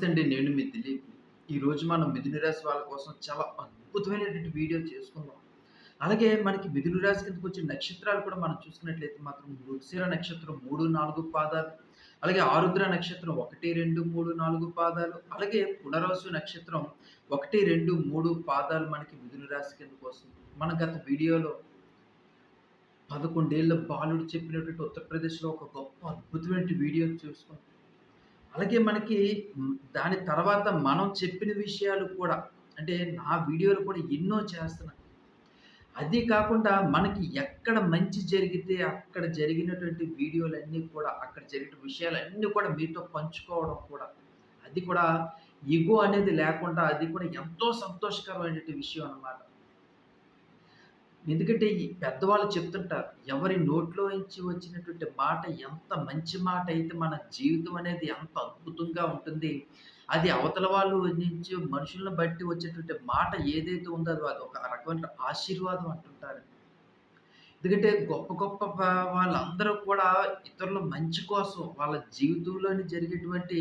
నమస్తే అండి నేను మీ దిలీప్ ఈరోజు మనం మిథున రాశి వాళ్ళ కోసం చాలా అద్భుతమైనటువంటి వీడియో చేసుకుందాం. అలాగే మనకి మిథున రాశి కిందకు వచ్చిన నక్షత్రాలు కూడా మనం చూసుకున్నట్లయితే మాత్రం మృగశిర నక్షత్రం మూడు నాలుగు పాదాలు అలాగే ఆరుద్ర నక్షత్రం ఒకటి రెండు మూడు నాలుగు పాదాలు అలాగే పునరాసు నక్షత్రం ఒకటి రెండు మూడు పాదాలు మనకి మిథున రాశి కిందకు వస్తుంది. మన గత వీడియోలో పదకొండేళ్ళ బాలుడు చెప్పినటువంటి ఉత్తరప్రదేశ్లో ఒక గొప్ప అద్భుతమైన వీడియో చూసుకున్నాం అలాగే మనకి దాని తర్వాత మనం చెప్పిన విషయాలు కూడా అంటే నా వీడియోలు కూడా ఎన్నో చేస్తున్నాను అది కాకుండా మనకి ఎక్కడ మంచి జరిగితే అక్కడ జరిగినటువంటి వీడియోలన్నీ కూడా అక్కడ జరిగిన విషయాలన్నీ కూడా మీతో పంచుకోవడం కూడా. అది కూడా ఇగో అనేది లేకుండా అది కూడా ఎంతో సంతోషకరమైనటువంటి విషయం అన్నమాట. ఎందుకంటే ఈ పెద్దవాళ్ళు చెప్తుంటారు. ఎవరి నోట్లో నుంచి వచ్చినటువంటి మాట ఎంత మంచి మాట అయితే మన జీవితం అనేది ఎంత అద్భుతంగా ఉంటుంది. అది అవతల వాళ్ళు నుంచి మనుషులను బట్టి వచ్చేటువంటి మాట ఏదైతే ఉందో అది ఒక రకమైన ఆశీర్వాదం అంటుంటారు. ఎందుకంటే గొప్ప గొప్ప వాళ్ళందరూ కూడా ఇతరుల మంచి కోసం వాళ్ళ జీవితంలోని జరిగేటువంటి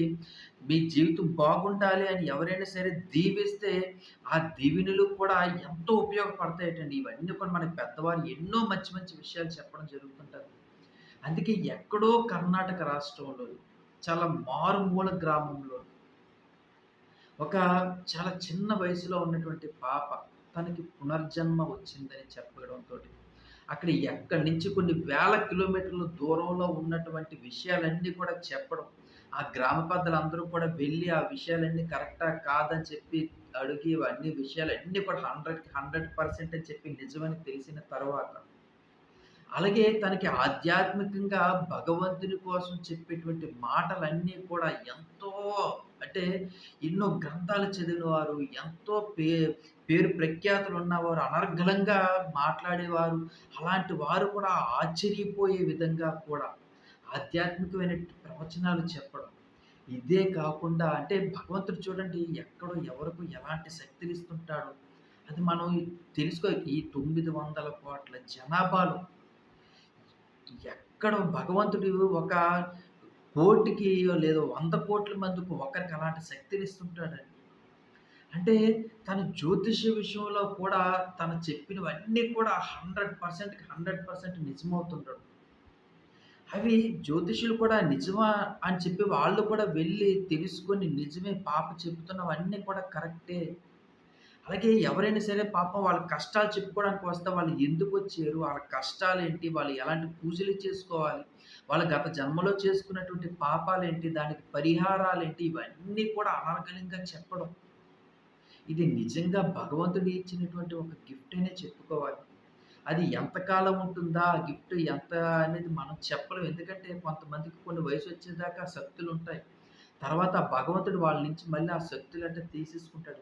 మీ జీవితం బాగుండాలి అని ఎవరైనా సరే దీవిస్తే ఆ దీవెనలు కూడా ఎంతో ఉపయోగపడతాయటండి. ఇవన్నీ కూడా మనకి పెద్దవారు ఎన్నో మంచి మంచి విషయాలు చెప్పడం జరుగుతుంటారు అందుకే ఎక్కడో కర్ణాటక రాష్ట్రంలో చాలా మారుమూల గ్రామంలో ఒక చాలా చిన్న వయసులో ఉన్నటువంటి పాప తనకి పునర్జన్మ వచ్చిందని చెప్పడంతో అక్కడ ఎక్కడి నుంచి కొన్ని వేల కిలోమీటర్ల దూరంలో ఉన్నటువంటి విషయాలన్నీ కూడా చెప్పడం. ఆ గ్రామ పెద్దలందరూ కూడా వెళ్ళి ఆ విషయాలన్నీ కరెక్టా? కాదని చెప్పి అడిగి అన్ని విషయాలన్నీ కూడా 100కి 100% అని చెప్పి నిజమని తెలిసిన తర్వాత అలాగే తనకి ఆధ్యాత్మికంగా భగవంతుని కోసం చెప్పేటువంటి మాటలన్నీ కూడా ఎంతో అంటే ఎన్నో గ్రంథాలు చదివినవారు, ఎంతో పే పేరు ప్రఖ్యాతులు ఉన్నవారు, అనర్గళంగా మాట్లాడేవారు. అలాంటి వారు కూడా ఆశ్చర్యపోయే విధంగా కూడా ఆధ్యాత్మికమైన ప్రవచనాలు చెప్పడం. ఇదే కాకుండా అంటే భగవంతుడు చూడండి ఎక్కడో ఎవరికి ఎలాంటి శక్తినిస్తుంటాడో అది మనం తెలుసుకో ఈ తొమ్మిది వందల కోట్ల జనాభాలో ఎక్కడో భగవంతుడు ఒక కోటికి లేదా 100,00,00,000 మందికి ఒకరికి అలాంటి శక్తిని ఇస్తుంటాడండి అంటే తను జ్యోతిష్య విషయంలో కూడా తను చెప్పినవన్నీ కూడా హండ్రెడ్ పర్సెంట్కి హండ్రెడ్ పర్సెంట్ నిజమవుతుంటాడు. అవి జ్యోతిషులు కూడా నిజమా అని చెప్పి వాళ్ళు కూడా వెళ్ళి తెలుసుకొని నిజమే పాప చెబుతున్నవన్నీ కూడా కరెక్టే. అలాగే ఎవరైనా సరే పాపం వాళ్ళ కష్టాలు చెప్పుకోవడానికి వస్తే వాళ్ళు ఎందుకు వచ్చారు వాళ్ళ కష్టాలేంటి? వాళ్ళు ఎలాంటి పూజలు చేసుకోవాలి? వాళ్ళ గత జన్మలో చేసుకున్నటువంటి పాపాలు ఏంటి దానికి పరిహారాలు ఏంటి ఇవన్నీ కూడా అనర్గళంగా చెప్పడం. ఇది నిజంగా భగవంతుడు ఇచ్చినటువంటి ఒక గిఫ్ట్ అనే చెప్పుకోవాలి. అది ఎంతకాలం ఉంటుందా? ఆ గిఫ్ట్ ఎంత అనేది మనం చెప్పలేం. ఎందుకంటే కొంతమందికి కొన్ని వయసు వచ్చేదాకా శక్తులు ఉంటాయి తర్వాత భగవంతుడు వాళ్ళ నుంచి మళ్ళీ ఆ శక్తులు అంటే తీసేసుకుంటాడు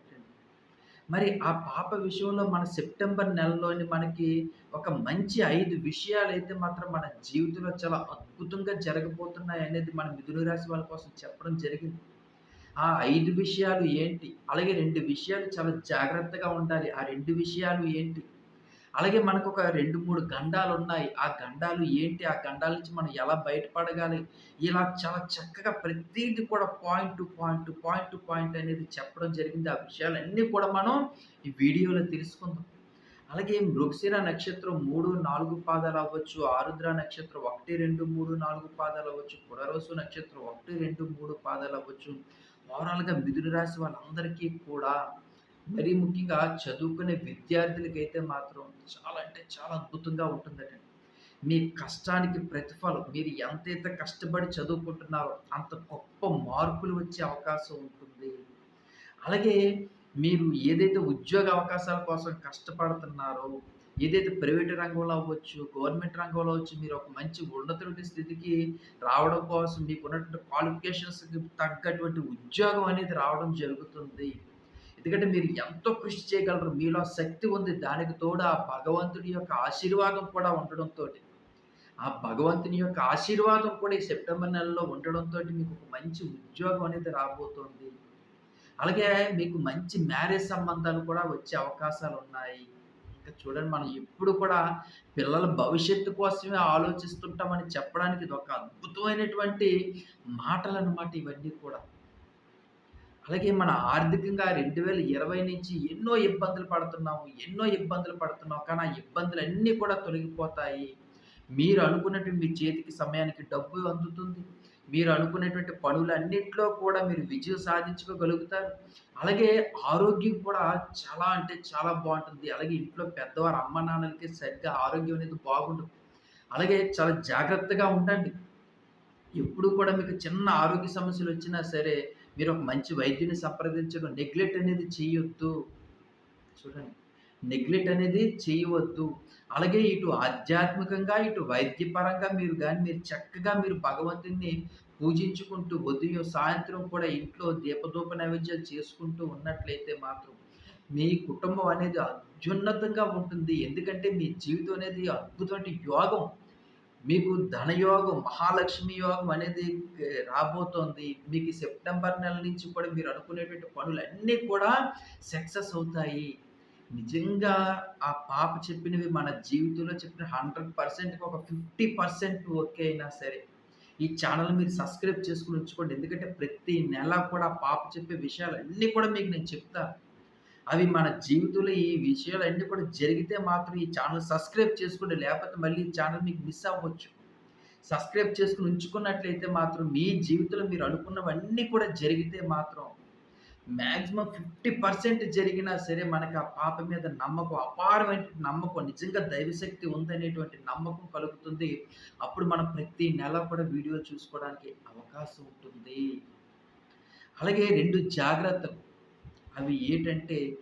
మరి ఆ పాప విషయంలో మన సెప్టెంబర్ నెలలోని మనకి ఒక మంచి ఐదు విషయాలు అయితే మాత్రం మన జీవితంలో చాలా అద్భుతంగా జరగబోతున్నాయి అనేది మన మిథున రాశి వాళ్ళ కోసం చెప్పడం జరిగింది. ఆ ఐదు విషయాలు ఏంటి? అలాగే రెండు విషయాలు చాలా జాగ్రత్తగా ఉండాలి. ఆ రెండు విషయాలు ఏంటి? అలాగే మనకొక 2, 3 గండాలున్నాయి. ఆ గండాలు ఏంటి? ఆ గండాల నుంచి మనం ఎలా బయటపడగాలి? ఇలా చాలా చక్కగా ప్రతిది కూడా point to point, to point to point అనేది చెప్పడం జరిగింది. ఆ విషయాలన్నీ కూడా మనం ఈ వీడియోలో తెలుసుకుందాం. అలాగే మృగశిర నక్షత్రం మూడు నాలుగు పాదాలు అవ్వచ్చు ఆరుద్ర నక్షత్రం 1, 2, 3, 4 పాదాలవ్వచ్చు, పునర్వసు నక్షత్రం ఒకటి రెండు మూడు పాదాలు అవ్వచ్చు ఓవరాల్‌గా మిథున రాశి వాళ్ళందరికీ కూడా మరీ ముఖ్యంగా చదువుకునే విద్యార్థులకైతే మాత్రం చాలా అంటే చాలా అద్భుతంగా ఉంటుందటండి. మీ కష్టానికి ప్రతిఫలం మీరు ఎంతైతే కష్టపడి చదువుకుంటున్నారో అంత గొప్ప మార్కులు వచ్చే అవకాశం ఉంటుంది. అలాగే మీరు ఏదైతే ఉద్యోగ అవకాశాల కోసం కష్టపడుతున్నారో, ఏదైతే ప్రైవేట్ రంగంలో అవ్వచ్చు, గవర్నమెంట్ రంగంలో అవ్వచ్చు, మీరు ఒక మంచి ఉన్నతమైన స్థితికి రావడం కోసం మీకున్నటువంటి క్వాలిఫికేషన్స్‌కి తగ్గటువంటి ఉద్యోగం అనేది రావడం జరుగుతుంది. ఎందుకంటే మీరు ఎంతో కృషి చేయగలరు. మీలో శక్తి ఉంది. దానికి తోడు ఆ భగవంతుడి యొక్క ఆశీర్వాదం కూడా ఉండడంతోటి, ఆ భగవంతుని యొక్క ఆశీర్వాదం కూడా ఈ సెప్టెంబర్ నెలలో ఉండడంతో మీకు ఒక మంచి ఉద్యోగం అనేది రాబోతోంది. అలాగే మీకు మంచి మ్యారేజ్ సంబంధాలు కూడా వచ్చే అవకాశాలున్నాయి. ఇంకా చూడండి మనం ఎప్పుడు కూడా పిల్లల భవిష్యత్తు కోసమే ఆలోచిస్తుంటామని చెప్పడానికి ఇది ఒక అద్భుతమైనటువంటి మాటలు అన్నమాట ఇవన్నీ కూడా. అలాగే మన ఆర్థికంగా 2020 నుంచి ఎన్నో ఇబ్బందులు పడుతున్నాము. ఎన్నో ఇబ్బందులు పడుతున్నాం. కానీ ఆ ఇబ్బందులన్నీ కూడా తొలగిపోతాయి. మీరు అనుకున్నటువంటి మీ చేతికి సమయానికి డబ్బు అందుతుంది. మీరు అనుకునేటువంటి పనులన్నిట్లో కూడా మీరు విజయం సాధించుకోగలుగుతారు. అలాగే ఆరోగ్యం కూడా చాలా అంటే చాలా బాగుంటుంది అలాగే ఇంట్లో పెద్దవారు అమ్మ, నాన్నలకి సరిగ్గా ఆరోగ్యం అనేది బాగుండదు. అలాగే చాలా జాగ్రత్తగా ఉండండి. ఎప్పుడు కూడా మీకు చిన్న ఆరోగ్య సమస్యలు వచ్చినా సరే, మీరు ఒక మంచి వైద్యుని సంప్రదించడం నెగ్లెక్ట్ అనేది చేయొద్దు. చూడండి. నెగ్లెక్ట్ అనేది చేయవద్దు. అలాగే ఇటు ఆధ్యాత్మికంగా, ఇటు వైద్యపరంగా మీరు కానీ మీరు చక్కగా మీరు భగవంతుడిని పూజించుకుంటూ ఉదయం, సాయంత్రం కూడా ఇంట్లో దీపదూప నైవేద్యాలు చేసుకుంటూ ఉన్నట్లయితే మాత్రం మీ కుటుంబం అనేది అత్యున్నతంగా ఉంటుంది. ఎందుకంటే మీ జీవితం అనేది అద్భుతమైన యోగం. మీకు ధనయోగం, మహాలక్ష్మి యోగం అనేది రాబోతోంది. మీకు సెప్టెంబర్ నెల నుంచి కూడా మీరు అనుకునేటువంటి పనులన్నీ కూడా సక్సెస్ అవుతాయి. నిజంగా ఆ పాప చెప్పినవి మన జీవితంలో చెప్పిన హండ్రెడ్ పర్సెంట్కి ఒక 50% ఓకే అయినా సరే, ఈ ఛానల్ మీరు సబ్స్క్రైబ్ చేసుకొని ఉంచుకోండి. ఎందుకంటే ప్రతి నెల కూడా పాప చెప్పే విషయాలు అన్నీ కూడా మీకు నేను చెప్తాను. అవి మన జీవితంలో ఈ విషయాలు అన్నీ కూడా జరిగితే మాత్రం ఈ ఛానల్ సబ్స్క్రైబ్ చేసుకోండి. లేకపోతే మళ్ళీ ఈ ఛానల్ మీకు మిస్ అవ్వచ్చు. సబ్స్క్రైబ్ చేసుకుని ఉంచుకున్నట్లయితే మాత్రం మీ జీవితంలో మీరు అనుకున్నవన్నీ కూడా జరిగితే మాత్రం మ్యాక్సిమం ఫిఫ్టీ పర్సెంట్ జరిగినా సరే మనకు ఆ పాప మీద నమ్మకం, అపారమైన నమ్మకం, నిజంగా దైవశక్తి ఉందనేటువంటి నమ్మకం కలుగుతుంది. అప్పుడు మనం ప్రతి నెల కూడా వీడియో చూసుకోవడానికి అవకాశం ఉంటుంది. అలాగే రెండు జాగ్రత్తలు. అవి ఏంటంటే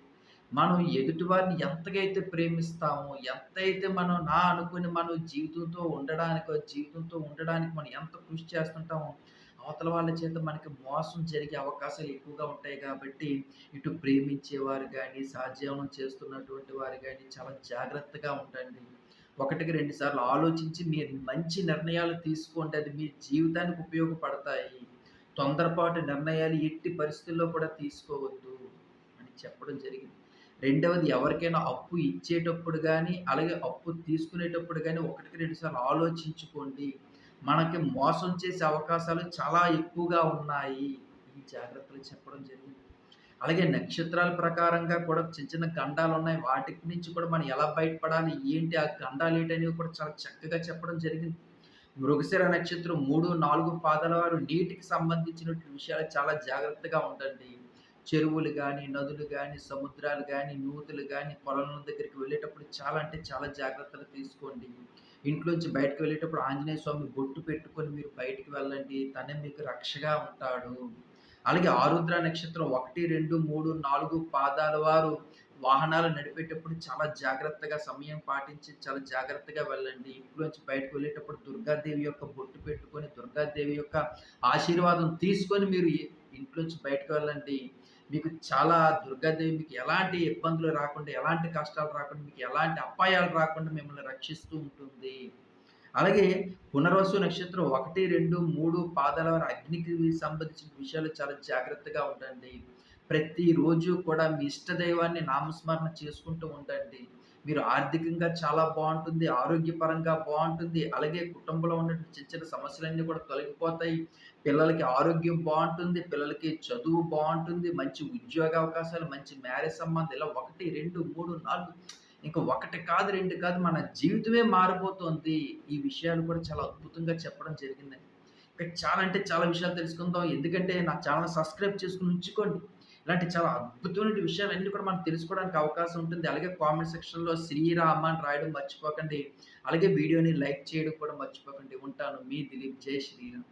మనం ఎదుటివారిని ఎంతకైతే ప్రేమిస్తామో, ఎంతైతే మనం నా అనుకుని మనం జీవితంతో ఉండడానికో, జీవితంతో ఉండడానికి మనం ఎంత కృషి చేస్తుంటామో, అవతల వాళ్ళ చేత మనకి మోసం జరిగే అవకాశాలు ఎక్కువగా ఉంటాయి కాబట్టి, ఇటు ప్రేమించేవారు కానీ సహజీవనం చేస్తున్నటువంటి వారు కానీ చాలా జాగ్రత్తగా ఉండండి. ఒకటికి రెండు సార్లు ఆలోచించి మీరు మంచి నిర్ణయాలు తీసుకోండి. అది మీ జీవితానికి ఉపయోగపడతాయి. తొందరపాటు నిర్ణయాలు ఎట్టి పరిస్థితుల్లో కూడా తీసుకోవద్దు చెప్పడం జరిగింది. రెండవది ఎవరికైనా అప్పు ఇచ్చేటప్పుడు కానీ అలాగే అప్పు తీసుకునేటప్పుడు కానీ ఒకటికి రెండుసార్లు ఆలోచించుకోండి. మనకి మోసం చేసే అవకాశాలు చాలా ఎక్కువగా ఉన్నాయి. ఈ జాగ్రత్తలు చెప్పడం జరిగింది. అలాగే నక్షత్రాల ప్రకారంగా కూడా చిన్న చిన్న గండాలున్నాయి. వాటి నుంచి కూడా మనం ఎలా బయటపడాలి? ఏంటి ఆ గండాలేంటనేవి కూడా చాలా చక్కగా చెప్పడం జరిగింది. మృగశిర నక్షత్రం 3, 4 పాదాల వారు నీటికి సంబంధించినటువంటి విషయాలు చాలా జాగ్రత్తగా ఉండండి. చెరువులు కానీ నదులు కానీ సముద్రాలు కానీ నూతులు కానీ పొలాల దగ్గరికి వెళ్ళేటప్పుడు చాలా అంటే చాలా జాగ్రత్తలు తీసుకోండి. ఇంట్లోంచి బయటకు వెళ్ళేటప్పుడు ఆంజనేయ స్వామి బొట్టు పెట్టుకొని మీరు బయటికి వెళ్ళండి. తనే మీకు రక్షగా ఉంటాడు. అలాగే ఆరుద్ర నక్షత్రం 1, 2, 3, 4 పాదాల వారు వాహనాలు నడిపేటప్పుడు చాలా జాగ్రత్తగా సమయం పాటించి చాలా జాగ్రత్తగా వెళ్ళండి. ఇంట్లోంచి బయటకు వెళ్ళేటప్పుడు దుర్గాదేవి యొక్క బొట్టు పెట్టుకొని, దుర్గాదేవి యొక్క ఆశీర్వాదం తీసుకొని మీరు ఇంట్లోంచి బయటకు వెళ్ళండి. మీకు చాలా దుర్గాదేవి మీకు ఎలాంటి ఇబ్బందులు రాకుండా, ఎలాంటి కష్టాలు రాకుండా, మీకు ఎలాంటి అపాయాలు రాకుండా మిమ్మల్ని రక్షిస్తూ ఉంటుంది. అలాగే పునర్వసు నక్షత్రం 1, 2, 3 పాదాల వారి అగ్నికి సంబంధించిన విషయాలు చాలా జాగ్రత్తగా ఉండండి. ప్రతిరోజు కూడా మీ ఇష్ట దైవాన్ని నామస్మరణ చేసుకుంటూ ఉండండి. మీరు ఆర్థికంగా చాలా బాగుంటుంది ఆరోగ్యపరంగా బాగుంటుంది అలాగే కుటుంబంలో ఉన్నటువంటి చిన్న చిన్న సమస్యలన్నీ కూడా తొలగిపోతాయి. పిల్లలకి ఆరోగ్యం బాగుంటుంది పిల్లలకి చదువు బాగుంటుంది మంచి ఉద్యోగ అవకాశాలు, మంచి మ్యారేజ్ సంబంధం ఇలా 1, 2, 3, 4 ఇంక ఒకటి కాదు, రెండు కాదు మన జీవితమే మారిపోతోంది. ఈ విషయాలు కూడా చాలా అద్భుతంగా చెప్పడం జరిగిందండి. ఇంకా చాలా అంటే చాలా విషయాలు తెలుసుకుందాం. ఎందుకంటే నా ఛానల్ సబ్స్క్రైబ్ చేసుకుని ఉంచుకోండి. ఇలాంటి చాలా అద్భుతమైన విషయాలన్నీ కూడా మనం తెలుసుకోవడానికి అవకాశం ఉంటుంది. అలాగే కామెంట్ సెక్షన్‌లో శ్రీరామ అని రాయడం మర్చిపోకండి. అలాగే వీడియోని లైక్ చేయడం కూడా మర్చిపోకండి. ఉంటాను. మీ దిలీప్. జై శ్రీరామ్.